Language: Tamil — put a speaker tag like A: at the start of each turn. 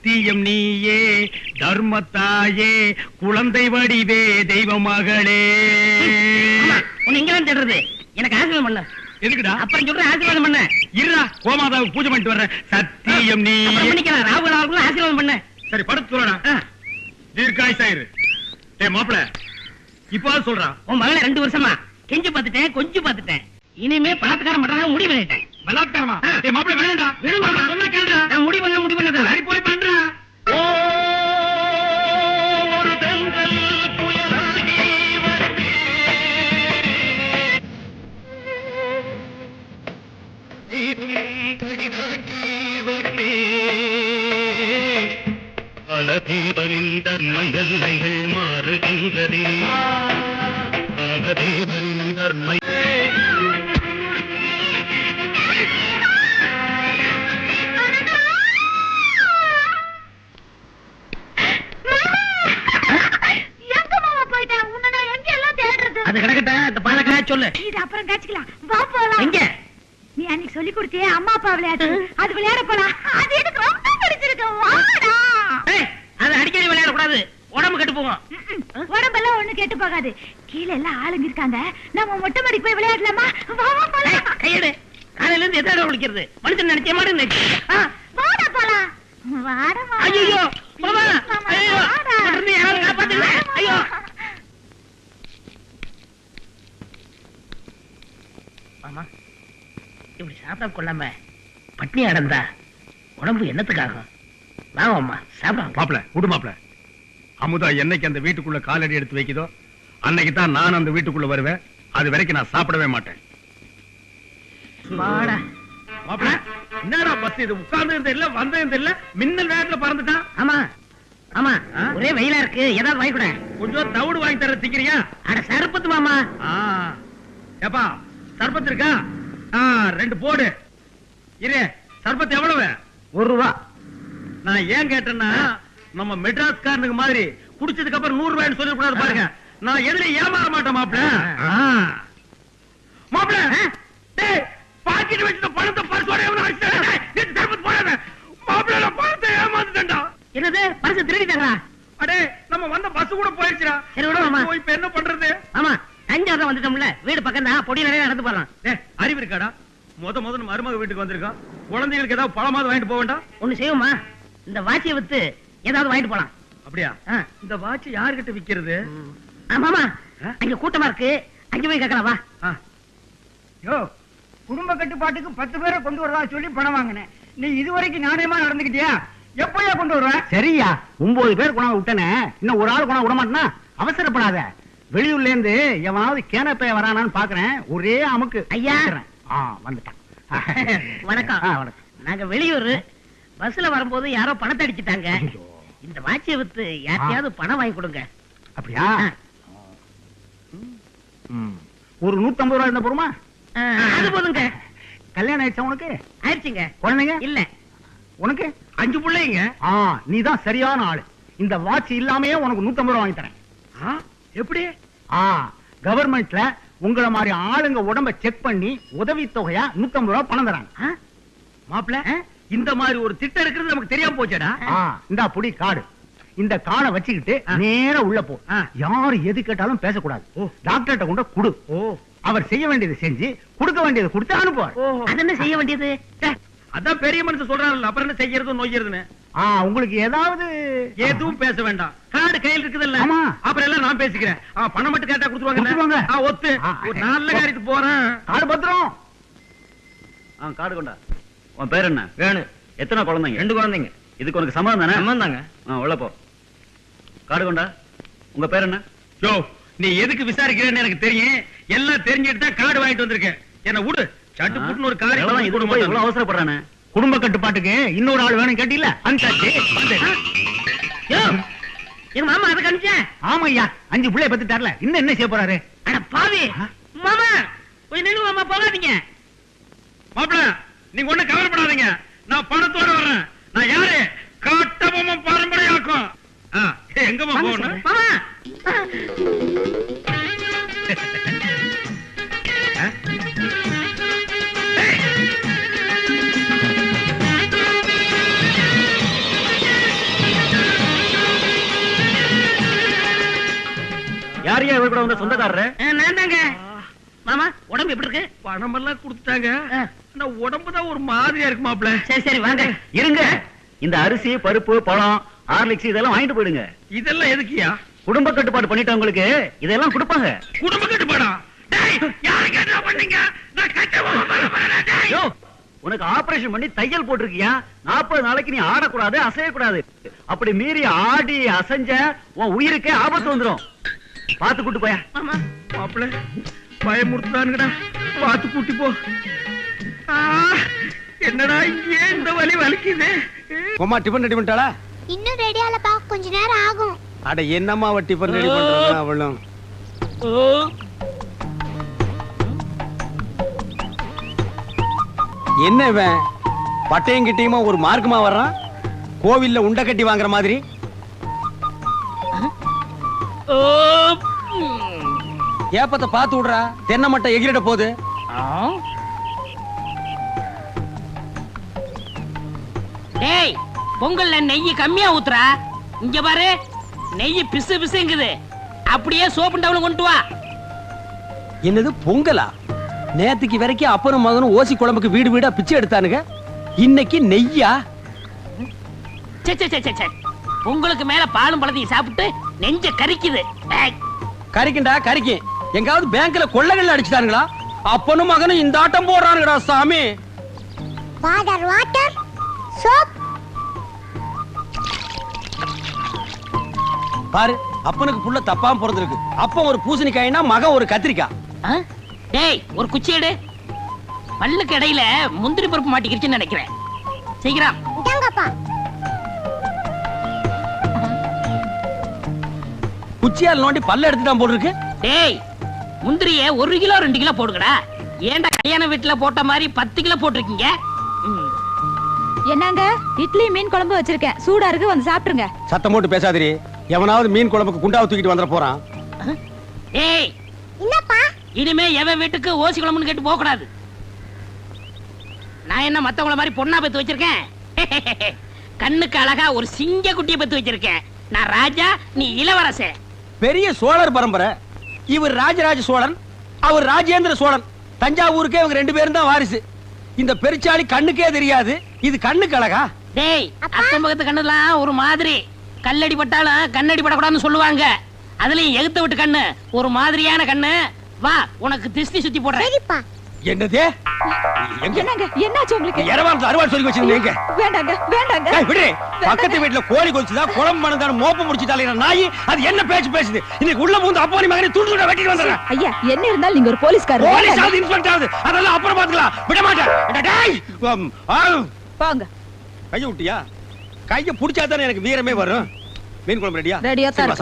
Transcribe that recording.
A: சத்தியம் நீயே தர்மத்தாயே குழந்தை வடிவே தெய்வ மகளே
B: இங்கதான் தேடுறது. எனக்கு ஆசீர்வாதம் பண்ண.
A: எதுக்குடா?
B: அப்புறம் சொல்றேன் ஆசீர்வாதம் பண்ண.
A: இருடா கோமாதாவுக்கு பூஜை பண்ணிட்டு வர்றேன். சத்தியம் நீ
B: பண்ணிக்கலாம் ராகுல் அவர்களும் ஆசீர்வாதம் பண்ண.
A: சரி படுத்து சொல்லடா
B: ஆ,
A: தீர்க்காயுசாயிரு. ஏ மாப்பிள இப்போ சொல்றா.
B: உன் மகளை ரெண்டு வருஷமா கெஞ்சு பார்த்துட்டேன் கொஞ்சம் பார்த்துட்டேன். இனிமே பணத்துக்காரன் பண்றாங்க முடிவு பண்ணிட்டேன்.
A: பலாத்காரமா ஏ மாப்பிள வேணும்டா.
B: விடுமா?
A: சொன்னா கேளுடா.
B: நான் பண்ண
A: சரி போய் பண்றா.
C: மாறுகின்றதே பலதேவரின் தர்மை
B: அது கிடக்கட்டும் இந்த பாலக்கா சொல்லு.
D: இது அப்புறம் காய்ச்சிக்கலாம். வா போலாம்.
B: எங்க?
D: நீ அன்னைக்கு சொல்லி கொடுத்தியே அம்மா அப்பா விளையாட்டு. அது விளையாட போலாம். அது எனக்கு ரொம்ப பிடிச்சிருக்கு. வாடா.
B: அது அடிக்கடி விளையாட கூடாது உடம்பு கெட்டு போகும்.
D: உடம்பெல்லாம் ஒண்ணு கெட்டு போகாது. கீழே எல்லாம் ஆளுங்க இருக்காங்க. நம்ம மொட்டை மாடிக்கு போய் விளையாடலாமா? வா வா போலாம்.
B: கையெடு. காலையில இருந்து தடவை குளிக்கிறது? மனுஷன் நினைச்ச மாதிரி நினைச்சு.
D: வாடா போலாம். வாடா.
B: ஐயோ மாமா ஐயோ யாரும் ஐயோ மாமா இப்படி சாப்பிட கொள்ளாம பட்னி அடந்தா உடம்பு என்னத்துக்காகும்? வாங்க அம்மா சாப்பிடாம
A: மாப்பிள விடு மாப்பிள. அமுதா என்னைக்கு அந்த வீட்டுக்குள்ள காலடி எடுத்து வைக்குதோ அன்னைக்கு தான் நான் அந்த வீட்டுக்குள்ள வருவேன். அது வரைக்கும் நான் சாப்பிடவே மாட்டேன். மாப்பிள என்னடா பஸ் இது? உட்கார்ந்து இருந்த இல்ல வந்தது இல்ல மின்னல் வேகத்துல பறந்துட்டான்
B: ஆமா ஆமா? ஒரே வெயிலா இருக்கு ஏதாவது வாங்கி கூட.
A: கொஞ்சம் தவிடு வாங்கி தர திக்கிறியா
B: அட சருப்பத்து மாமா.
A: ஏப்பா சர்பத் இருக்கா? ரெண்டு போடு. இரு சர்பத் எவ்வளவு?
B: ஒரு ரூபா.
A: நான் ஏன் கேட்டேன்னா நம்ம மெட்ராஸ்காரனுக்கு மாதிரி குடிச்சதுக்கு அப்புறம் நூறு ரூபாய்னு சொல்லி கூடாது பாருங்க. நான் எதுல ஏமாற மாட்டேன் மாப்பிள. மாப்பிள டேய் பாக்கெட் வச்சிருந்த பணத்தை பர்சோட சர்பத் போடாத. மாப்பிள பணத்தை ஏமாந்துட்டேன்டா
B: என்னது? பரிசு திருடிட்டாங்களா
A: அடே நம்ம வந்த பஸ் கூட போயிடுச்சுடா
B: சரி, விடு மாமா.
A: இப்போ என்ன பண்றது?
B: தான் வந்துட்டோம்ல வீடு பக்கம் தான் பொடி நிறைய நடந்து போலாம்
A: டேய் அறிவு இருக்காடா? முத முத நம்ம மருமக வீட்டுக்கு வந்திருக்கோம். குழந்தைகளுக்கு ஏதாவது பழமாவது வாங்கிட்டு போக வேண்டாம்?
B: ஒண்ணு செய்வோமா? இந்த வாட்சியை வித்து ஏதாவது வாங்கிட்டு போலாம்.
A: அப்படியா. இந்த வாட்ச் யார்கிட்ட விக்கிறது?
B: ஆமாமா? அங்க கூட்டமா இருக்கு. அங்க போய் கேட்கலாம் வா.
E: யோ குடும்ப கட்டுப்பாட்டுக்கு பத்து பேரை கொண்டு வரதா சொல்லி பணம் வாங்கினேன். நீ இதுவரைக்கும் நாணயமா நடந்துக்கிட்டியா? எப்பயா கொண்டு வருவ?
F: சரியா ஒன்பது பேர் குணம் விட்டனே இன்னும் ஒரு ஆள் குணம் விட மாட்டேனா அவசரப்படாத. வெளியூர்ல இருந்து எவனாவது கேனப்பைய வரானான்னு பாக்குறேன். ஒரே அமுக்கு.
B: ஐயா.
F: வந்துட்டான்.
B: வணக்கம்.
F: வணக்கம்.
B: நாங்க வெளியூர். பஸ்ல வரும்போது யாரோ பணத்தை அடிச்சிட்டாங்க. இந்த வாட்சியை வித்து யார்ட்டையாவது பணம் வாங்கி கொடுங்க.
F: அப்படியா. ஒரு நூத்தம்பது ரூபாய் இருந்தா போருமா
B: அது போதுங்க.
F: கல்யாணம் ஆயிடுச்சா உனக்கு?
B: ஆயிடுச்சுங்க.
F: குழந்தைங்க?
B: இல்ல.
F: உனக்கு?
A: அஞ்சு பிள்ளைங்க.
F: ஆ நீதான் சரியான ஆளு. இந்த வாட்ச் இல்லாமயே உனக்கு நூத்தம்பது ரூபாய் வாங்கி தரேன்.
A: எப்படி?
F: ஆ கவர்மெண்ட்ல உங்கள மாதிரி ஆளுங்க உடம்ப செக் பண்ணி உதவி தொகையா நூத்தம்பது ரூபாய் பணம் தராங்க.
B: ஆ?
A: மாப்பிள இந்த மாதிரி ஒரு திட்டம் இருக்கிறது நமக்கு தெரியாம போச்சேடா.
F: இந்தா புடி கார்டு இந்த கார்டை வச்சுக்கிட்டு. நேரா உள்ள போ. யாரு எது கேட்டாலும் பேசக்கூடாது. டாக்டர்கிட்ட கொண்டு குடு. அவர் செய்ய வேண்டியதை செஞ்சு கொடுக்க வேண்டியதை கொடுத்து அனுப்புவார்.
B: என்ன செய்ய வேண்டியது?
A: அதான் பெரிய மனுஷன் சொல்றாரு அப்புறம் என்ன செய்யறது நொய்யறதுன்னு.
F: ஆ உங்களுக்கு ஏதாவது
A: எதுவும் பேச வேண்டாம். கார்டு கையில் இருக்குதுல்ல.
F: ஆமா.
A: அப்புறம் எல்லாம் நான் பேசிக்கிறேன். பணம் மட்டும் கேட்டா
F: கொடுத்துருவாங்க.
A: ஒத்து. நல்ல காரியத்துக்கு போறேன்.
F: கார்டு பத்திரம்.
C: ஆ கார்டு கொண்டா. உன் பேர் என்ன?
A: வேணும்
C: எத்தனை குழந்தைங்க?
A: ரெண்டு குழந்தைங்க.
C: இதுக்கு உனக்கு சம்மதம் தானே?
A: சம்மந்தாங்க
C: ஆ உள்ள போ. கார்டு கொண்டா. உங்க பேர் என்ன?
A: யோ நீ எதுக்கு விசாரிக்கிறேன்னு எனக்கு தெரியும். எல்லாம் தெரிஞ்சுட்டு தான் கார்டு வாங்கிட்டு வந்திருக்கேன். என்ன விடு. சட்டு புட்டுன்னு ஒரு
C: எவ்வளவு
A: காரியம்
C: அவசரப்படுறானே?
F: குடும்ப கட்டுப்பாட்டுக்கு இன்னொரு ஆள் வேணும் கேட்டீல.
B: யோ, எங்க மாமா அதை கணிச்சேன்
F: ஆமா ஐயா அஞ்சு பிள்ளைய பத்து தரல இன்னும் என்ன செய்ய போறாரு?
B: அட பாவி? மாமா போய் நில்லு மாமா போகாதீங்க.
A: மாப்பிள நீங்க ஒண்ணு கவலைப்படாதீங்க. நான் பணத்தோட
C: இவர் கூட வந்த சொந்தக்காரரு
G: நான் தாங்க. மாமா உடம்பு எப்படி இருக்கு?
A: பணம் எல்லாம் கொடுத்தாங்க.
G: ஆ.
A: ஆனா உடம்பு தான் ஒரு மாதிரியா இருக்கு மாப்பிள.
G: சரி சரி வாங்க.
C: இருங்க. இந்த அரிசி பருப்பு பழம் ஹார்லிக்ஸ் இதெல்லாம் வாங்கிட்டு போயிடுங்க.
A: இதெல்லாம் எதுக்குயா
C: குடும்ப கட்டுப்பாடு பண்ணிட்டவங்களுக்கு இதெல்லாம் கொடுப்பாங்க.
A: குடும்ப கட்டுப்பாடா?
C: உனக்கு ஆபரேஷன் பண்ணி தையல் போட்டிருக்கியா? நாற்பது நாளைக்கு நீ ஆடக்கூடாது அசையக்கூடாது. அப்படி மீறி ஆடி அசைஞ்ச உன் உயிருக்கே ஆபத்து வந்துரும். பாத்து கூட்டு போயா.
G: மாமா.
A: மாப்பிள பயமுறுத்தானுங்கடா பார்த்து கூட்டி போ. ஆ, என்னடா இங்கே இந்த வலி வலிக்குது?
H: அம்மா டிஃபன் ரெடி பண்ணிட்டாளா?
I: இன்னும் ரெடி ஆகலப்பா. கொஞ்ச நேரம் ஆகும்.
H: அட என்னம்மா அவ டிஃபன் ரெடி பண்றாங்க அவளும்? என்ன இவன்? பட்டையும் கிட்டையுமா ஒரு மார்க்கமா வர்றான்? கோவில்ல உண்டை கட்டி வாங்குற மாதிரி? ஏப்பத்தை பார்த்து விடுறா. தென்னை மட்டை எகிரிட போகுது.
G: டேய் பொங்கல்ல நெய் கம்மியா ஊத்துறா. இங்க பாரு நெய் பிசு பிசுங்குது. அப்படியே சோப்பு டவுன் கொண்டு வா.
H: என்னது பொங்கலா? நேத்துக்கு வரைக்கும் அப்பனும் மகனும் ஓசி குழம்புக்கு வீடு வீடா பிச்சை எடுத்தானுங்க. இன்னைக்கு நெய்யா?
G: சே சே சே சே, சே பொங்கலுக்கு மேல பாலும் பழத்தையும் சாப்பிட்டு நெஞ்ச கரிக்குது. ஏய்,
H: கறிக்கண்டா கறிக்கு எங்காவது பேங்க்ல கொள்ளைகள் அடிச்சுட்டானுங்களா? அப்பனும் மகனும் இந்த ஆட்டம் போடுறானுங்கடா சாமி.
I: வாட்டர் வாட்டர் சோப்
H: பாரு அப்பனுக்கு புள்ள தப்பாம பிறந்திருக்கு அப்பன் ஒரு பூசணிக்காய்னா மகன் ஒரு கத்திரிக்காய்?
G: டேய் ஒரு குச்சி எடு. பல்லுக்கு இடையில முந்திரி பருப்பு மாட்டிக்கிருச்சுன்னு நினைக்கிறேன். சீக்கிரம்.
H: குச்சியால் நோண்டி பல்ல எடுத்துட்டான் போல் இருக்கு
G: டேய் முந்திரிய ஒரு கிலோ ரெண்டு கிலோ போடுங்கடா. ஏன்டா கல்யாண வீட்டுல போட்ட மாதிரி பத்து கிலோ போட்டிருக்கீங்க? ம்.
D: என்னங்க? இட்லி மீன் குழம்பு வச்சிருக்கேன். சூடா இருக்கு வந்து சாப்பிட்டுருங்க.
H: சத்தம் போட்டு பேசாதீரி எவனாவது மீன் குழம்புக்கு குண்டாவை தூக்கிட்டு வந்துட போறான்.
G: டேய்
I: என்னப்பா?
G: இனிமே எவன் வீட்டுக்கு ஓசி குழம்புன்னு கேட்டு போக கூடாது நான் என்ன மத்தவங்கள மாதிரி பொண்ணா பெத்து வச்சிருக்கேன்? கண்ணுக்கு அழகா ஒரு சிங்க குட்டியை பெத்து வச்சிருக்கேன். நான் ராஜா நீ இளவரசன்.
H: பெரிய சோழர் பரம்பரை. இவர் ராஜராஜ சோழன் அவர் ராஜேந்திர சோழன். தஞ்சாவூருக்கே இவங்க ரெண்டு பேரும் தான் வாரிசு. இந்த பெருச்சாளி கண்ணுக்கே தெரியாது. இது கண்ணுக்கு அழகா?
G: டேய் அக்கம் பக்கத்து கண்ணுலாம் ஒரு மாதிரி. கல்லடி பட்டாலும் கண்ணடி படக்கூடாதுன்னு சொல்லுவாங்க. அதுலயும் எகுத்த விட்டு கண்ணு. ஒரு மாதிரியான கண்ணு. வா உனக்கு திஷ்டி சுத்தி போடுறேன்.
H: என்னதே?
D: என்னங்க? என்னாச்சு உங்களுக்கு?
H: இரவான் அறுவாள் சொல்லி வச்சிருந்தீங்க
D: வேண்டாங்க வேண்டாங்க.
H: விடு பக்கத்து வீட்டுல கோழி கொதிச்சுதா குழம்பு மணந்தான மோப்பம் முடிச்சுட்டாலே நாய்? அது என்ன பேச்சு பேசுது? இன்னைக்கு உள்ள பூந்து அப்பா நீ மகனை துண்டு துண்டா வெட்டிட்டு வந்துடுறேன்
D: ஐயா என்ன இருந்தாலும் நீங்க ஒரு போலீஸ்காரர்.
H: போலீஸ். ஆகுது இன்ஸ்பெக்டர் ஆகுது. அதெல்லாம் அப்புறம் பாத்துக்கலாம் விட மாட்டேன். டேய்
D: போங்க
H: கைய விட்டியா? கைய புடிச்சா தானே எனக்கு வீரமே வரும். மீன் குழம்பு ரெடியா
D: ரெடியா.
H: சாப்பிடலாம்.